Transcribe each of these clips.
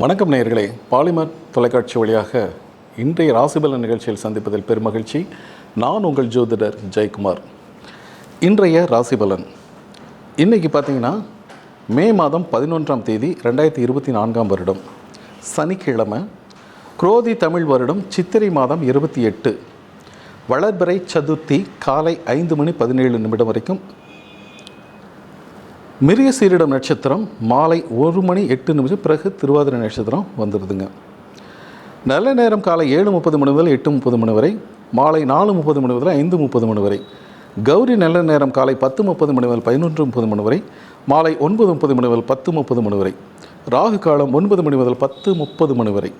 வணக்கம் நேயர்களே. பாலிமர் தொலைக்காட்சி வழியாக இன்றைய ராசிபலன் நிகழ்ச்சியில் சந்திப்பதில் பெருமகிழ்ச்சி. நான் உங்கள் ஜோதிடர் ஜெயக்குமார். இன்றைய ராசிபலன். இன்னைக்கு பார்த்தீங்கன்னா மே மாதம் பதினொன்றாம் தேதி ரெண்டாயிரத்தி இருபத்தி நான்காம் வருடம். சனிக்கிழமை குரோதி தமிழ் வருடம் சித்திரை மாதம் இருபத்தி எட்டு. வளர்பிறை சதுர்த்தி காலை ஐந்து மணி பதினேழு நிமிடம் வரைக்கும் மிருக சீரிடம் நட்சத்திரம் மாலை ஒரு மணி எட்டு நிமிஷம் பிறகு திருவாதிரை நட்சத்திரம் வந்துடுதுங்க நல்ல நேரம் காலை ஏழு முப்பது மணி முதல் எட்டு முப்பது மணி வரை மாலை நாலு முப்பது மணி முதல் ஐந்து முப்பது மணி வரை கௌரி நல்ல நேரம் காலை பத்து முப்பது மணி முதல் பதினொன்று முப்பது மணி வரை மாலை ஒன்பது முப்பது மணி முதல் பத்து முப்பது மணி வரை ராகு காலம் ஒன்பது மணி முதல் பத்து முப்பது மணி வரை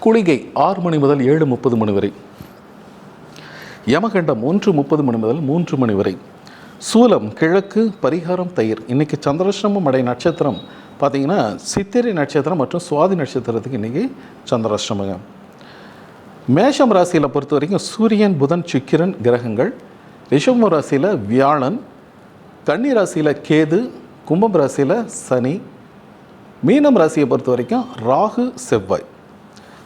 குளிகை ஆறு மணி முதல் ஏழு முப்பது மணி வரை யமகண்டம் ஒன்று முப்பது மணி முதல் மூன்று மணி வரை சூலம் கிழக்கு பரிகாரம் தயிர். இன்னைக்கு சந்திராஷ்டமம் அடை நட்சத்திரம். பார்த்தீங்கன்னா சித்திரை நட்சத்திரம் மற்றும் சுவாதி நட்சத்திரத்துக்கு இன்னைக்கு சந்திராஷ்டமங்க. மேஷம் ராசியில் பொறுத்த வரைக்கும் சூரியன் புதன் சுக்கிரன் கிரகங்கள். ரிஷபம் ராசியில் வியாழன். கன்னி ராசியில் கேது. கும்பம் ராசியில் சனி. மீனம் ராசியை பொறுத்த வரைக்கும் ராகு செவ்வாய்.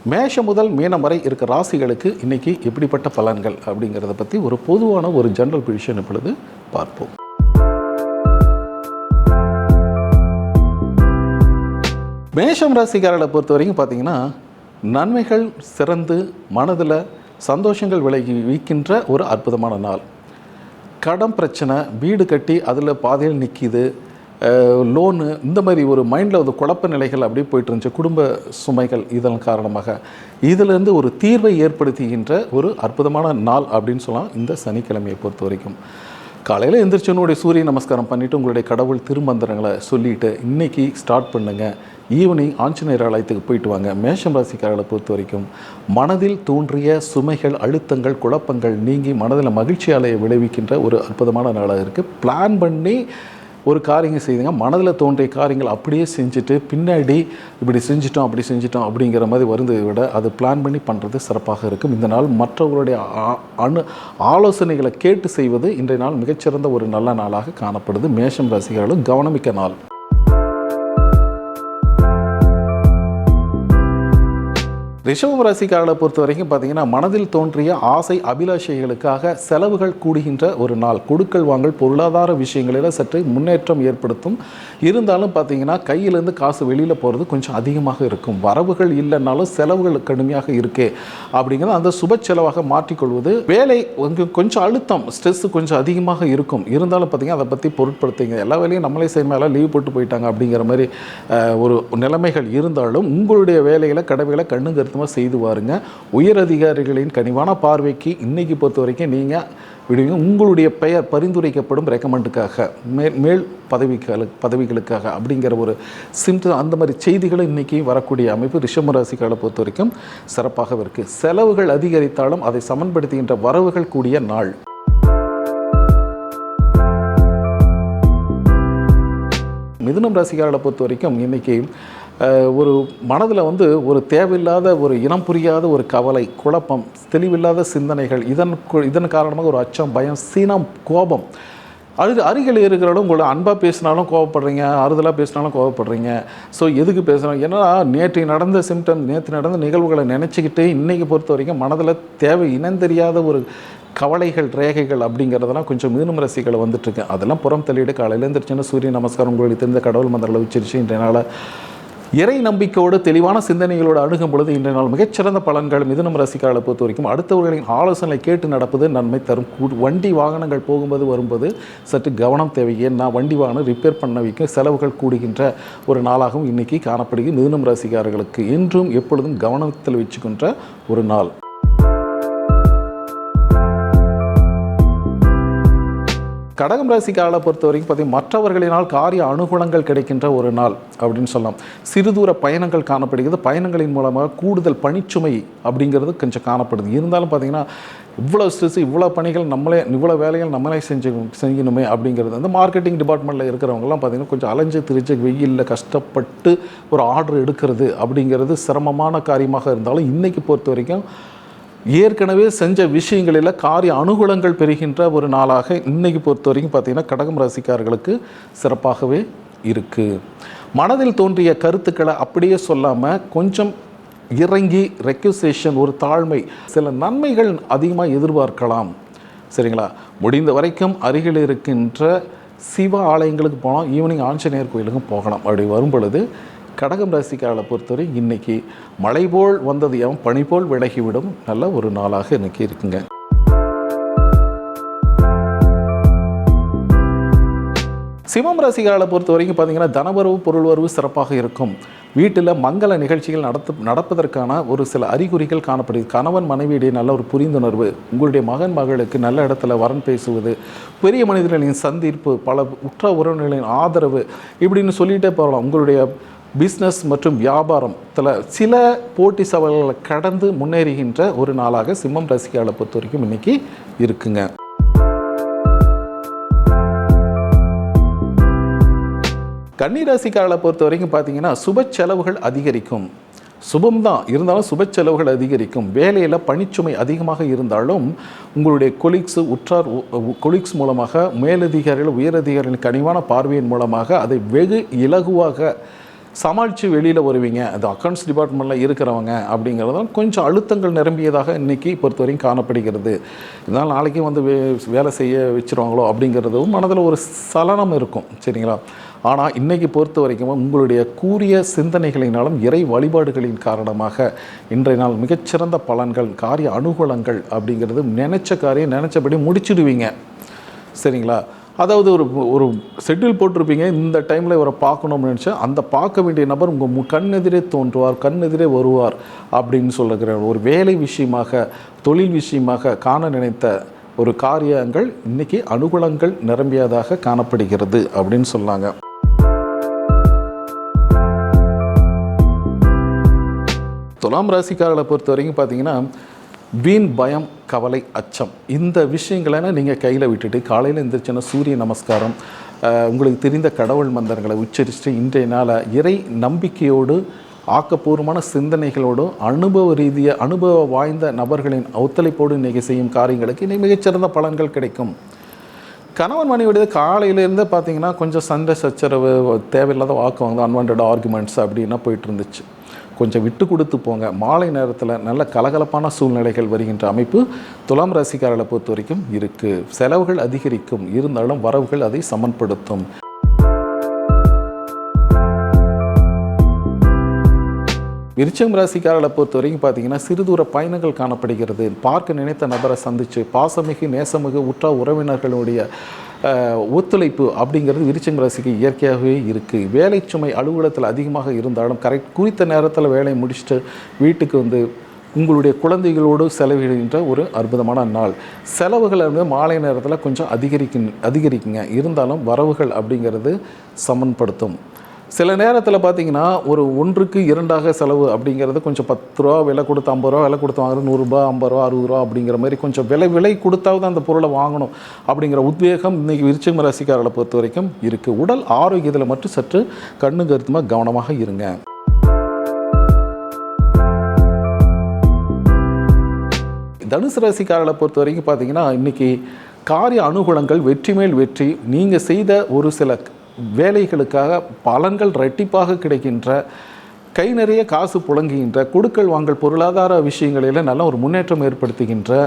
மேஷம் முதல் மீனம் வரை இருக்க ராசிகளுக்கு இன்றைக்கி எப்படிப்பட்ட பலன்கள் அப்படிங்கிறத பற்றி ஒரு பொதுவான ஒரு ஜென்ரல் பிடிஷன் இப்பொழுது பார்ப்போம். மேஷம் ராசிக்காரர்களை பொறுத்த வரைக்கும் பார்த்தீங்கன்னா நன்மைகள் சிறந்து மனதில் சந்தோஷங்கள் விலகி வைக்கின்ற ஒரு அற்புதமான நாள். கடன் பிரச்சனை வீடு கட்டி அதில் பாதையில் நிற்கிது லோனு இந்த மாதிரி ஒரு மைண்டில் ஒரு குழப்ப நிலைகள் அப்படியே போயிட்டு இருந்துச்சு. குடும்ப சுமைகள் இதன் காரணமாக. இதிலிருந்து ஒரு தீர்வை ஏற்படுத்துகின்ற ஒரு அற்புதமான நாள் அப்படின்னு சொல்லலாம் இந்த சனிக்கிழமையை பொறுத்த வரைக்கும் காலையில் எந்திரிச்சனுடைய சூரிய நமஸ்காரம் பண்ணிவிட்டு உங்களுடைய கடவுள் திருமந்திரங்களை சொல்லிவிட்டு இன்னைக்கு ஸ்டார்ட் பண்ணுங்கள் ஈவினிங் ஆஞ்சநேயர் ஆலயத்துக்கு போயிட்டு வாங்க. மேஷம் ராசிக்காரர்களை பொறுத்த வரைக்கும் மனதில் தோன்றிய சுமைகள் அழுத்தங்கள் குழப்பங்கள் நீங்கி மனதில் மகிழ்ச்சி அலையை விளைவிக்கின்ற ஒரு அற்புதமான நாளாக இருக்குது பிளான் பண்ணி ஒரு காரியங்கள் செய்யுங்க மனதில் தோன்றிய காரியங்கள் அப்படியே செஞ்சுட்டு பின்னாடி இப்படி செஞ்சிட்டோம் அப்படி செஞ்சிட்டோம் அப்படிங்கிற மாதிரி வருந்ததை விட அது பிளான் பண்ணி பண்ணுறது சிறப்பாக இருக்கும். இந்த நாள் மற்றவர்களுடைய அணு ஆலோசனைகளை கேட்டு செய்வது இன்றைய நாள் மிகச்சிறந்த ஒரு நல்ல நாளாக காணப்படுது. மேஷம் ரசிகர்களும் கவனமிக்க நாள். ரிஷபம் ராசிக்காரர்களை பொறுத்த வரைக்கும் பார்த்தீங்கன்னா மனதில் தோன்றிய ஆசை அபிலாஷைகளுக்காக செலவுகள் கூடுகின்ற ஒரு நாள். கொடுக்கல் வாங்கல் பொருளாதார விஷயங்களில் சற்று முன்னேற்றம் ஏற்படுத்தும். இருந்தாலும் பார்த்தீங்கன்னா கையிலேருந்து காசு வெளியில் போகிறது கொஞ்சம் அதிகமாக இருக்கும். வரவுகள் இல்லைன்னாலும் செலவுகள் கடுமையாக இருக்கே அப்படிங்கிறது அந்த சுப செலவாக மாற்றிக்கொள்வது. வேலை கொஞ்சம் கொஞ்சம் அழுத்தம் ஸ்ட்ரெஸ் கொஞ்சம் அதிகமாக இருக்கும். இருந்தாலும் பார்த்தீங்கன்னா அதை பற்றி பொருட்படுத்திங்க. எல்லா வேலையும் நம்மளே செய்ய எல்லாம் லீவ் போட்டு போயிட்டாங்க அப்படிங்கிற மாதிரி ஒரு நிலைமைகள் இருந்தாலும் உங்களுடைய வேலைகளை கடமைகளை கண்ணு கருத்துமாக செய்து பாருங்க. உயர் அதிகாரிகளின் கனிவான பார்வைக்கு இன்னைக்கு பொறுத்த வரைக்கும் நீங்கள் விடுவீங்க. உங்களுடைய பெயர் பரிந்துரைக்கப்படும் ரெக்கமெண்டுக்காக மேல் மேல் பதவிகளுக்கு பதவிகளுக்காக அப்படிங்கிற ஒரு சிம்டம் அந்த மாதிரி செய்திகளை இன்றைக்கி வரக்கூடிய அமைப்பு ரிஷம ராசிக்காரை பொறுத்த வரைக்கும் சிறப்பாகவே இருக்குது செலவுகள் அதிகரித்தாலும் அதை சமன்படுத்துகின்ற வரவுகள் கூடிய நாள். மிதுனம் ராசிக்காரர்களை பொறுத்த வரைக்கும் இன்னைக்கு ஒரு மனதில் வந்து ஒரு தேவையில்லாத ஒரு இனம் புரியாத ஒரு கவலை குழப்பம் தெளிவில்லாத சிந்தனைகள் இதன் இதன் காரணமாக ஒரு அச்சம் பயம் சீனம் கோபம். அது அருகில் இருக்கிறவங்க உங்களை அன்பாக பேசினாலும் கோவப்படுறீங்க ஆறுதலாக பேசினாலும் கோவப்படுறீங்க ஸோ எதுக்கு பேசுகிறோம் ஏன்னா நேற்று நடந்த சிம்டம் நேற்று நடந்த நிகழ்வுகளை நினச்சிக்கிட்டு இன்றைக்கி பொறுத்த வரைக்கும் மனதில் தேவை இனந்தெரியாத ஒரு கவலைகள் ரேகைகள் அப்படிங்கிறதெல்லாம் கொஞ்சம் மீனும் ரசிகளை வந்துட்டுருக்கு அதெல்லாம் புறம் தள்ளிட்டு காலையில் எழுந்திரிச்சுன்னா சூரிய நமஸ்காரம் உங்களுக்கு தெரிந்த கடவுள் மந்திரில் உச்சரிச்சு இன்றைய நாளை இறை நம்பிக்கையோடு தெளிவான சிந்தனைகளோடு அணுகும் பொழுது இன்றைய நாள் மிகச்சிறந்த பலன்கள் மிதுனம் ரசிகர்களை பொறுத்த வரைக்கும் அடுத்தவர்களின் ஆலோசனை கேட்டு நடப்பது நன்மை தரும். வண்டி வாகனங்கள் போகும்போது வரும்போது சற்று கவனம் தேவை. ஏன்னா வண்டி வாகனம் ரிப்பேர் பண்ண வைக்க செலவுகள் கூடுகின்ற ஒரு நாளாகவும் இன்னைக்கு காணப்படுகிறது மிதுனம் ரசிகாரர்களுக்கு என்றும் எப்பொழுதும் கவனத்தில் வச்சுக்கின்ற ஒரு நாள். கடகம் ராசிக்காரர்களை பொறுத்த வரைக்கும் பார்த்தீங்கன்னா மற்றவர்களினால் காரிய அனுகூலங்கள் கிடைக்கின்ற ஒரு நாள் அப்படின்னு சொல்லலாம். சிறுதூர பயணங்கள் காணப்படுகிறது. பயணங்களின் மூலமாக கூடுதல் பணிச்சுமை அப்படிங்கிறது கொஞ்சம் காணப்படுது. இருந்தாலும் பார்த்தீங்கன்னா இவ்வளோ ஸ்ட்ரெஸ் இவ்வளோ பணிகள் நம்மளே இவ்வளோ வேலைகள் நம்மளே செஞ்சு செய்யணுமே அப்படிங்கிறது. அந்த மார்க்கெட்டிங் டிபார்ட்மெண்ட்டில் இருக்கிறவங்கலாம் பார்த்தீங்கன்னா கொஞ்சம் அலைஞ்சு திரிச்சு வெயிலில் கஷ்டப்பட்டு ஒரு ஆர்டர் எடுக்கிறது அப்படிங்கிறது சிரமமான காரியமாக இருந்தாலும் இன்றைக்கி பொறுத்த வரைக்கும் ஏற்கனவே செஞ்ச விஷயங்களில் காரிய அனுகூலங்கள் பெறுகின்ற ஒரு நாளாக இன்னைக்கு பொறுத்த வரைக்கும் பார்த்தீங்கன்னா கடகம் ராசிக்காரர்களுக்கு சிறப்பாகவே இருக்குது மனதில் தோன்றிய கருத்துக்களை அப்படியே சொல்லாமல் கொஞ்சம் இறங்கி ரெக்யூசேஷன் ஒரு தாழ்மை சில நன்மைகள் அதிகமாக எதிர்பார்க்கலாம். சரிங்களா? முடிந்த வரைக்கும் அருகில் இருக்கின்ற சிவ ஆலயங்களுக்கு போகலாம் ஈவினிங் ஆஞ்சநேயர் கோயிலுக்கும் போகலாம். அப்படி வரும் பொழுது கடகம் ராசிக்காரர்களை பொறுத்தவரை இன்னைக்கு மழை போல் வந்தது எவன் பனி போல் விலகிவிடும். நல்ல ஒரு நாளாக இன்னைக்கு இருக்குங்க. சிவம் ராசிகாலை பொறுத்த வரைக்கும் பார்த்தீங்கன்னா தனவரவு பொருள்வரவு சிறப்பாக இருக்கும். வீட்டில் மங்கள நிகழ்ச்சிகள் நடத்த நடப்பதற்கான ஒரு சில அறிகுறிகள் காணப்படுது. கணவன் மனைவியிடையே நல்ல ஒரு புரிந்துணர்வு உங்களுடைய மகன் மகளுக்கு நல்ல இடத்துல வரன் பேசுவது பெரிய மனிதர்களின் சந்திப்பு பல உற்ற உறவினர்களின் ஆதரவு இப்படின்னு சொல்லிகிட்டே போகலாம். உங்களுடைய பிஸ்னஸ் மற்றும் வியாபாரத்தில் சில போட்டி சவால்களை கடந்து முன்னேறுகின்ற ஒரு நாளாக சிம்மம் ரசிகாலை பொறுத்த வரைக்கும் இன்னைக்கு இருக்குங்க. கன்னிராசிக்காரர்களை பொறுத்த வரைக்கும் பார்த்தீங்கன்னா சுப செலவுகள் அதிகரிக்கும். சுபம் தான். இருந்தாலும் சுப செலவுகள் அதிகரிக்கும். வேலையில் பணிச்சுமை அதிகமாக இருந்தாலும் உங்களுடைய கொலீக்ஸு உற்றார் கொலீக்ஸ் மூலமாக மேலதிகாரிகள் உயரதிகாரிகளின் கனிவான பார்வையின் மூலமாக அதை வெகு இலகுவாக சமாளித்து வெளியில் வருவீங்க. அது அக்கௌண்ட்ஸ் டிபார்ட்மெண்ட்டில் இருக்கிறவங்க அப்படிங்கிறதும் கொஞ்சம் அழுத்தங்கள் நிரம்பியதாக இன்றைக்கி பொறுத்த வரைக்கும் காணப்படுகிறது. இதனால் நாளைக்கு வந்து வே வேலை செய்ய வச்சுருவாங்களோ அப்படிங்கிறதும் மனதில் ஒரு சலனம் இருக்கும். சரிங்களா? ஆனால் இன்றைக்கி பொறுத்த வரைக்கும் உங்களுடைய கூறிய சிந்தனைகளினாலும் இறை வழிபாடுகளின் காரணமாக இன்றைய நாள் மிகச்சிறந்த பலன்கள் காரிய அனுகூலங்கள் அப்படிங்கிறது நினச்ச காரியம் நினச்சபடி முடிச்சிடுவீங்க. சரிங்களா? அதாவது ஒரு ஒரு ஷெட்யூல் போட்டிருப்பீங்க இந்த டைமில் இவரை பார்க்கணும்னு நினச்சா அந்த பார்க்க வேண்டிய நபர் உங்கள் மு கண்ணெதிரே தோன்றுவார் கண்ணெதிரே வருவார் அப்படின்னு சொல்லுகிற ஒரு வேலை விஷயமாக தொழில் விஷயமாக காண நினைத்த ஒரு காரியங்கள் இன்னைக்கு அனுகூலங்கள் நிரம்பியதாக காணப்படுகிறது அப்படின்னு சொன்னாங்க. துலாம் ராசிக்காரர்களை பொறுத்த வரைக்கும் பார்த்தீங்கன்னா வீண் பயம் கவலை அச்சம். இந்த விஷயங்களை நீங்கள் கையில் விட்டுட்டு காலையில் எந்திரிச்சோன்னா சூரிய நமஸ்காரம் உங்களுக்கு தெரிந்த கடவுள் மந்திரங்களை உச்சரித்து இன்றைய நாளை இறை நம்பிக்கையோடு ஆக்கப்பூர்வமான சிந்தனைகளோடு அனுபவ ரீதிய அனுபவ வாய்ந்த நபர்களின் ஒத்துழைப்போடு இன்றைக்கி செய்யும் காரியங்களுக்கு இன்னைக்கு மிகச்சிறந்த பலன்கள் கிடைக்கும். கணவன் மனைவியுடைய காலையிலேருந்து பார்த்தீங்கன்னா கொஞ்சம் சண்டை சச்சரவு தேவையில்லாத வாக்கு வாங்க அன்வான்ட் ஆர்குமெண்ட்ஸ் அப்படின்னா போயிட்டு இருந்துச்சு. கொஞ்சம் விட்டு கொடுத்து போங்க. மாலை நேரத்தில் நல்ல கலகலப்பான சூழ்நிலைகள் வருகின்ற அமைப்பு துலாம் ராசிக்காரர்களை பொறுத்த வரைக்கும் இருக்குது செலவுகள் அதிகரிக்கும். இருந்தாலும் வரவுகள் அதை சமன்படுத்தும். விருச்சம் ராசிக்காரர்களை பொறுத்த வரைக்கும் பார்த்தீங்கன்னா சிறுதூர பயணங்கள் காணப்படுகிறது. பார்க்க நினைத்த நபரை சந்தித்து பாசமிகு நேசமிகு உற்றா உறவினர்களுடைய ஒத்துழைப்பு அப்படிங்கிறது விருச்சம் ராசிக்கு இயற்கையாகவே இருக்குது வேலை சுமை அலுவலகத்தில் அதிகமாக இருந்தாலும் கரெக்ட் குறித்த நேரத்தில் வேலையை முடிச்சுட்டு வீட்டுக்கு வந்து உங்களுடைய குழந்தைகளோடு செலவிடுகின்ற ஒரு அற்புதமான நாள். செலவுகளை வந்து மாலை நேரத்தில் கொஞ்சம் அதிகரிக்கு அதிகரிக்குங்க. இருந்தாலும் வரவுகள் அப்படிங்கிறது சமன்படுத்தும். சில நேரத்தில் பார்த்தீங்கன்னா ஒரு ஒன்றுக்கு இரண்டாக செலவு அப்படிங்கிறது கொஞ்சம் பத்து ரூபா விலை கொடுத்து ஐம்பது ரூபா விலை கொடுத்து வாங்குறது நூறுரூபா ஐம்பது ரூபா அறுபது ரூபா அப்படிங்கிற மாதிரி கொஞ்சம் விலை விலை கொடுத்தாவது அந்த பொருளை வாங்கணும் அப்படிங்கிற உத்வேகம் இன்னைக்கு விருச்சிக ராசிக்காரர்களை பொறுத்த வரைக்கும் இருக்குது உடல் ஆரோக்கியத்தில் மட்டும் சற்று கண்ணு கருத்துமாக கவனமாக இருங்க. தனுசு ராசிக்காரர்களை பொறுத்த வரைக்கும் பார்த்தீங்கன்னா இன்றைக்கி காரிய அனுகூலங்கள் வெற்றி மேல் வெற்றி நீங்கள் செய்த ஒரு சில வேலைகளுக்காக பலன்கள் ரெட்டிப்பாக கிடைக்கின்ற கை நிறைய காசு புழங்குகின்ற கொடுக்கல் வாங்கல் பொருளாதார விஷயங்களில் நல்ல ஒரு முன்னேற்றம் ஏற்படுத்துகின்ற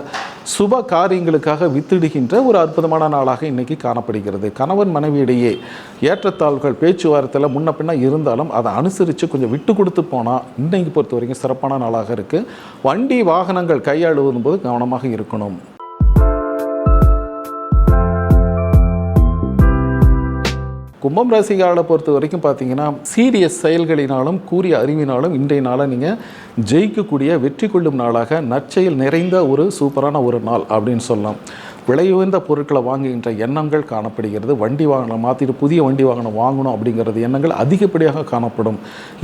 சுப காரியங்களுக்காக வித்திடுகின்ற ஒரு அற்புதமான நாளாக இன்றைக்கி காணப்படுகிறது. கணவன் மனைவியிடையே ஏற்றத்தாழ்வுகள் பேச்சுவார்த்தையில் முன்ன பின்ன இருந்தாலும் அதை அனுசரித்து கொஞ்சம் விட்டு கொடுத்து போனால் இன்றைக்கு பொறுத்த வரைக்கும் சிறப்பான நாளாக இருக்குது வண்டி வாகனங்கள் கையாளுவதும் போது கவனமாக இருக்கணும். கும்பம் ராசிகாரனை பொறுத்த வரைக்கும் பார்த்தீங்கன்னா சீரியஸ் செயல்களினாலும் கூறிய அறிவினாலும் இன்றைய நாளை நீங்கள் ஜெயிக்கக்கூடிய வெற்றி கொள்ளும் நாளாக நற்செயல் நிறைந்த ஒரு சூப்பரான ஒரு நாள் அப்படின்னு சொல்லலாம். விலை உயர்ந்த பொருட்களை வாங்குகின்ற எண்ணங்கள் காணப்படுகிறது. வண்டி வாகனம் மாற்றிட்டு புதிய வண்டி வாகனம் வாங்கணும் அப்படிங்கிறது எண்ணங்கள் அதிகப்படியாக காணப்படும்.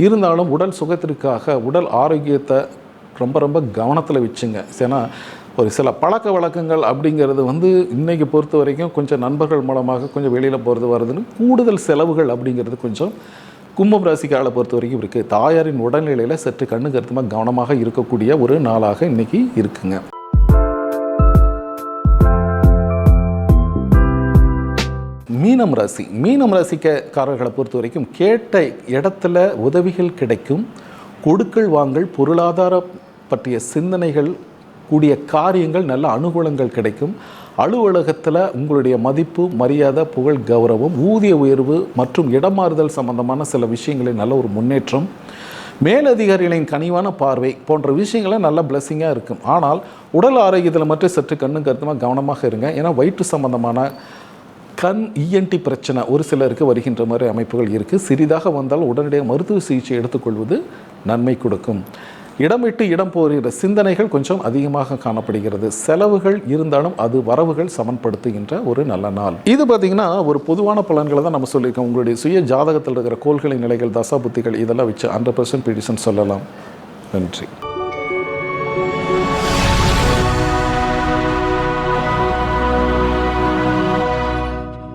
இருந்தாலும் உடல் சுகத்திற்காக உடல் ஆரோக்கியத்தை ரொம்ப ரொம்ப கவனத்தில் வச்சுங்க. ஏன்னா ஒரு சில பழக்க வழக்கங்கள் அப்படிங்கிறது வந்து இன்றைக்கி பொறுத்த வரைக்கும் கொஞ்சம் நண்பர்கள் மூலமாக கொஞ்சம் வெளியில் போகிறது வருதுன்னு கூடுதல் செலவுகள் அப்படிங்கிறது கொஞ்சம் கும்பம் ராசிக்காலை பொறுத்த வரைக்கும் இருக்குது தாயாரின் உடல்நிலையில் சற்று கண்ணு கருத்துமாக கவனமாக இருக்கக்கூடிய ஒரு நாளாக இன்றைக்கி இருக்குங்க. மீனம் ராசி. மீனம் ராசிக்காரர்களை பொறுத்த வரைக்கும் கேட்ட இடத்துல உதவிகள் கிடைக்கும். கொடுக்கல் வாங்கல் பொருளாதார பற்றிய சிந்தனைகள் கூடிய காரியங்கள் நல்ல அனுகூலங்கள் கிடைக்கும். அலுவலகத்தில் உங்களுடைய மதிப்பு மரியாதை புகழ் கௌரவம் ஊதிய உயர்வு மற்றும் இடமாறுதல் சம்பந்தமான சில விஷயங்களில் நல்ல ஒரு முன்னேற்றம். மேலதிகாரிகளின் கனிவான பார்வை போன்ற விஷயங்கள்லாம் நல்ல பிளஸ்ஸிங்காக இருக்கும். ஆனால் உடல் ஆரோக்கியத்தில் மட்டும் சற்று கண்ணும் கருத்துமாக கவனமாக இருங்க. ஏன்னா வயிற்று சம்பந்தமான கண் இஎன்டி பிரச்சனை ஒரு சிலருக்கு வருகின்ற மாதிரி அமைப்புகள் இருக்குது சிறிதாக வந்தால் உடனடியாக மருத்துவ சிகிச்சை எடுத்துக்கொள்வது நன்மை கொடுக்கும். இடம் விட்டு இடம் போகிற சிந்தனைகள் கொஞ்சம் அதிகமாக காணப்படுகிறது. செலவுகள் இருந்தாலும் அது வரவுகள் சமன்படுத்துகின்ற ஒரு நல்ல நாள். இது பார்த்தீங்கன்னா ஒரு பொதுவான பலன்களை தான் நம்ம சொல்லியிருக்கோம். உங்களுடைய சுய ஜாதகத்தில் இருக்கிற கோள்களின் நிலைகள் தசா புத்திகள் இதெல்லாம் வச்சு ஹண்ட்ரட் பர்சன்ட் ப்ரிடிஷன் சொல்லலாம். நன்றி.